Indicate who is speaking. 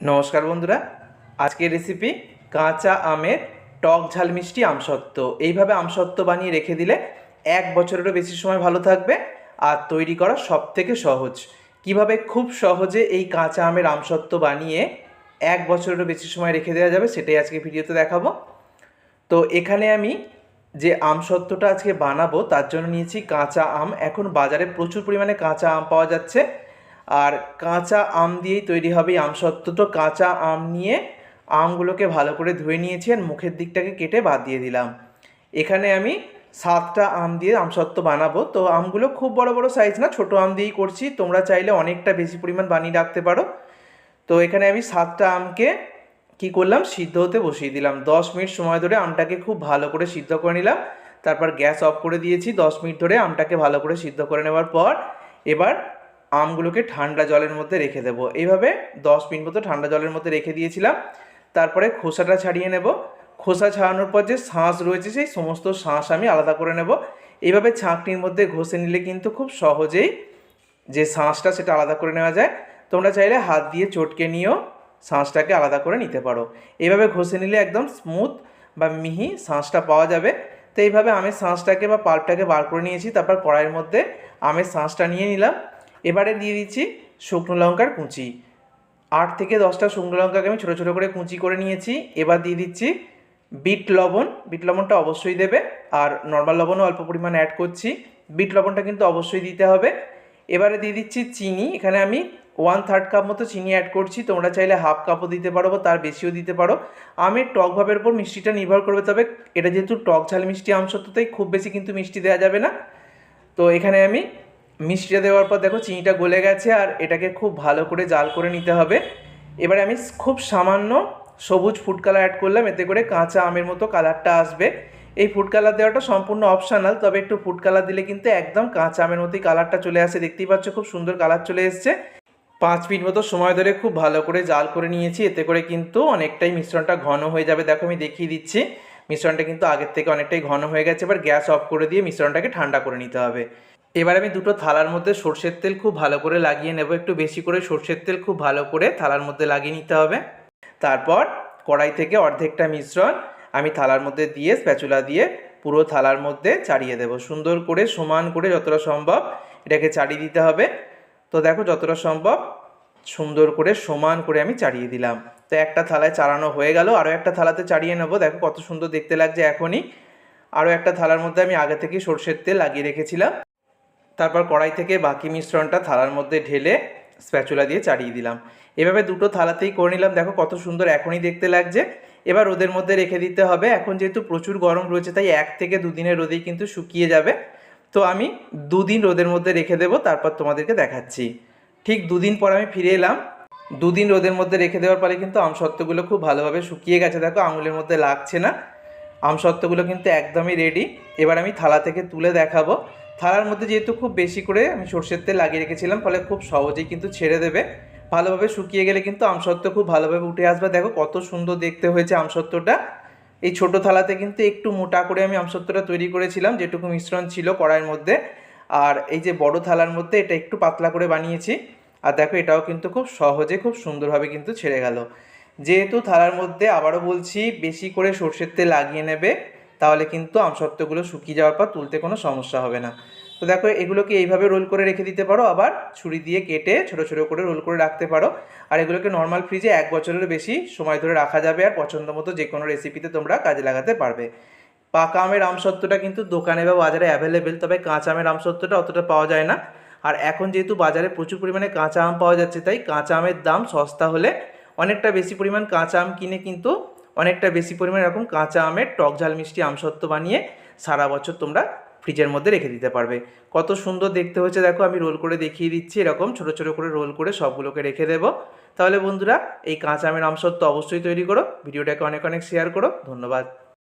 Speaker 1: নমস্কার বন্ধুরা। আজকের রেসিপি কাঁচা আমের টক ঝাল মিষ্টি আমসত্ত্ব। এইভাবে আমসত্ত্ব বানিয়ে রেখে দিলে এক বছরেরও বেশি সময় ভালো থাকবে আর তৈরি করা সব থেকে সহজ। কীভাবে খুব সহজে এই কাঁচা আমের আমসত্ত্ব বানিয়ে এক বছরেরও বেশি সময় রেখে দেওয়া যাবে সেটাই আজকে ভিডিওতে দেখাবো। তো এখানে আমি যে আমসত্ত্বটা আজকে বানাবো, তার জন্য নিয়েছি কাঁচা আম। এখন বাজারে প্রচুর পরিমাণে কাঁচা আম পাওয়া যাচ্ছে। আর কাঁচা আম দিয়েই তৈরি হবে এই আমসত্ত্ব তো কাঁচা আম নিয়ে আমগুলোকে ভালো করে ধুয়ে নিয়েছি আর মুখের দিকটাকে কেটে বাদ দিয়ে দিলাম। এখানে আমি সাতটা আম দিয়ে আমসত্ত্ব বানাবো। তো আমগুলো খুব বড় বড় সাইজ না, ছোট আম দিয়েই করছি। তোমরা চাইলে অনেকটা বেশি পরিমাণ বানিয়ে রাখতে পারো। তো এখানে আমি সাতটা আমকে কি করলাম? সিদ্ধ হতে বসিয়ে দিলাম। দশ মিনিট সময় ধরে আমটাকে খুব ভালো করে সিদ্ধ করে নিলাম। তারপর গ্যাস অফ করে দিয়েছি। দশ মিনিট ধরে আমটাকে ভালো করে সিদ্ধ করে নেওয়ার পর এবার আমগুলোকে ঠান্ডা জলের মধ্যে রেখে দেবো। এইভাবে দশ মিনিট মতো ঠান্ডা জলের মধ্যে রেখে দিয়েছিলাম। তারপরে খোসাটা ছাড়িয়ে নেব। খোসা ছাড়ানোর পর যে শাঁস রয়েছে, সেই সমস্ত শাঁস আমি আলাদা করে নেব। এইভাবে ছাঁকনির মধ্যে ঘষে নিলে কিন্তু খুব সহজেই যে শাঁসটা, সেটা আলাদা করে নেওয়া যায়। তোমরা চাইলে হাত দিয়ে চটকে নিয়েও শাঁসটাকে আলাদা করে নিতে পারো। এইভাবে ঘষে নিলে একদম স্মুথ বা মিহি শাঁসটা পাওয়া যাবে। তো এইভাবে আমের শাঁসটাকে বা পাল্পটাকে বার করে নিয়েছি। তারপর কড়াইয়ের মধ্যে আমের শাঁসটা নিয়ে নিলাম। এবারে দিয়ে দিচ্ছি শুকনো লঙ্কার কুচি। আট থেকে দশটা শুকনো লঙ্কাকে আমি ছোটো ছোটো করে কুচি করে নিয়েছি। এবার দিয়ে দিচ্ছি বিট লবণ। বিট লবণটা অবশ্যই দেবে। আর নর্মাল লবণও অল্প পরিমাণ অ্যাড করছি। বিট লবণটা কিন্তু অবশ্যই দিতে হবে। এবারে দিয়ে দিচ্ছি চিনি। এখানে আমি ওয়ান থার্ড কাপ মতো চিনি অ্যাড করছি। তোমরা চাইলে হাফ কাপও দিতে পারো বা তার বেশিও দিতে পারো। আমি টক ভাবের উপর মিষ্টিটা নির্ভর করবে। তবে এটা যেহেতু টক ঝাল মিষ্টি, আম সত্যতাই খুব বেশি কিন্তু মিষ্টি দেওয়া যাবে না। তো এখানে আমি মিষ্টিটা দেওয়ার পর দেখো চিনিটা গলে গেছে আর এটাকে খুব ভালো করে জাল করে নিতে হবে। এবারে আমি খুব সামান্য সবুজ ফুড কালার অ্যাড করলাম, এতে করে কাঁচা আমের মতো কালারটা আসবে। এই ফুড কালার দেওয়াটা সম্পূর্ণ অপশানাল তবে একটু ফুড কালার দিলে কিন্তু একদম কাঁচা আমের মতোই কালারটা চলে আসে। দেখতেই পাচ্ছ খুব সুন্দর কালার চলে এসছে। পাঁচ মিনিট মতো সময় ধরে খুব ভালো করে জাল করে নিয়েছি, এতে করে কিন্তু অনেকটাই মিশ্রণটা ঘন হয়ে যাবে। দেখো আমি দেখিয়ে দিচ্ছি, মিশ্রণটা কিন্তু আগের থেকে অনেকটাই ঘন হয়ে গেছে। এবার গ্যাস অফ করে দিয়ে মিশ্রণটাকে ঠান্ডা করে নিতে হবে। এবার আমি দুটো থালার মধ্যে সর্ষের তেল খুব ভালো করে লাগিয়ে নেব। একটু বেশি করে সর্ষের তেল খুব ভালো করে থালার মধ্যে লাগিয়ে নিতে হবে। তারপর কড়াই থেকে অর্ধেকটা মিশ্রণ আমি থালার মধ্যে দিয়ে স্প্যাচুলা দিয়ে পুরো থালার মধ্যে চাড়িয়ে দেব। সুন্দর করে সমান করে যতটা সম্ভব এটাকে চাড়িয়ে দিতে হবে। তো দেখো যতটা সম্ভব সুন্দর করে সমান করে আমি চাড়িয়ে দিলাম। তো একটা থালায় চাড়ানো হয়ে গেল। আরও একটা থালাতে চাড়িয়ে নেব। দেখো কত সুন্দর দেখতে লাগছে এখনই। আরও একটা থালার মধ্যে আমি আগে থেকে সর্ষের তেল লাগিয়ে রেখেছিলাম। তারপর কড়াই থেকে বাকি মিশ্রণটা থালার মধ্যে ঢেলে স্প্যাচুলা দিয়ে চাড়িয়ে দিলাম। এভাবে দুটো থালাতেই করে নিলাম। দেখো কত সুন্দর এখনই দেখতে লাগছে। এবার রোদের মধ্যে রেখে দিতে হবে। এখন যেহেতু প্রচুর গরম রয়েছে, তাই এক থেকে দুদিনের রোদেই কিন্তু শুকিয়ে যাবে। তো আমি দুদিন রোদের মধ্যে রেখে দেবো, তারপর তোমাদেরকে দেখাচ্ছি। ঠিক দুদিন পর আমি ফিরে এলাম। দুদিন রোদের মধ্যে রেখে দেওয়ার পরে কিন্তু আমসত্ত্বগুলো খুব ভালোভাবে শুকিয়ে গেছে। দেখো আঙুলের মধ্যে লাগছে না। আমসত্ত্বগুলো কিন্তু একদমই রেডি এবার আমি থালা থেকে তুলে দেখাবো। থালার মধ্যে যেহেতু খুব বেশি করে আমি সর্ষের তেল লাগিয়ে রেখেছিলাম, ফলে খুব সহজেই কিন্তু ছেড়ে দেবে। ভালোভাবে শুকিয়ে গেলে কিন্তু আমসত্ত্ব খুব ভালোভাবে উঠে আসবে। দেখো কত সুন্দর দেখতে হয়েছে আমসত্ত্বটা। এই ছোট থালাতে কিন্তু একটু মোটা করে আমি আমসত্ত্বটা তৈরি করেছিলাম, যেটুকু মিশ্রণ ছিল কড়াইয়ের মধ্যে। আর এই যে বড় থালার মধ্যে এটা একটু পাতলা করে বানিয়েছি। আর দেখো এটাও কিন্তু খুব সহজে খুব সুন্দরভাবে কিন্তু ছেড়ে গেল। যেহেতু থালার মধ্যে আবারও বলছি, বেশি করে সর্ষের তেল লাগিয়ে নেবে। তাহলে কিন্তু আমসত্ত্বগুলো শুকিয়ে যাওয়ার পর তুলতে কোনো সমস্যা হবে না। তো দেখো, এগুলোকে এইভাবে রোল করে রেখে দিতে পারো। আবার ছুরি দিয়ে কেটে ছোটো ছোটো করে রোল করে রাখতে পারো। আর এগুলোকে নর্মাল ফ্রিজে এক বছরের বেশি সময় ধরে রাখা যাবে। আর পছন্দ মতো যে কোনো রেসিপিতে তোমরা কাজে লাগাতে পারবে। পাকা আমের আমসত্ত্বটা কিন্তু দোকানে বা বাজারে অ্যাভেলেবেল তবে কাঁচা আমের আমসত্ত্বটা অতটা পাওয়া যায় না। আর এখন যেহেতু বাজারে প্রচুর পরিমাণে কাঁচা আম পাওয়া যাচ্ছে, তাই কাঁচা আমের দাম সস্তা হলে অনেকটা বেশি পরিমাণ কাঁচা আম কিনে কিন্তু অনেকটা বেশি পরিমাণে এরকম কাঁচা আমের টক ঝাল মিষ্টি আমসত্ত্ব বানিয়ে সারা বছর তোমরা ফ্রিজের মধ্যে রেখে দিতে পারবে। কত সুন্দর দেখতে হচ্ছে দেখো, আমি রোল করে দেখিয়ে দিচ্ছি, এরকম ছোটো ছোটো করে রোল করে সবগুলোকে রেখে দেব। তাহলে বন্ধুরা, এই কাঁচা আমের আমসত্ব অবশ্যই তৈরি করো, ভিডিওটাকে অনেক অনেক শেয়ার করো, ধন্যবাদ।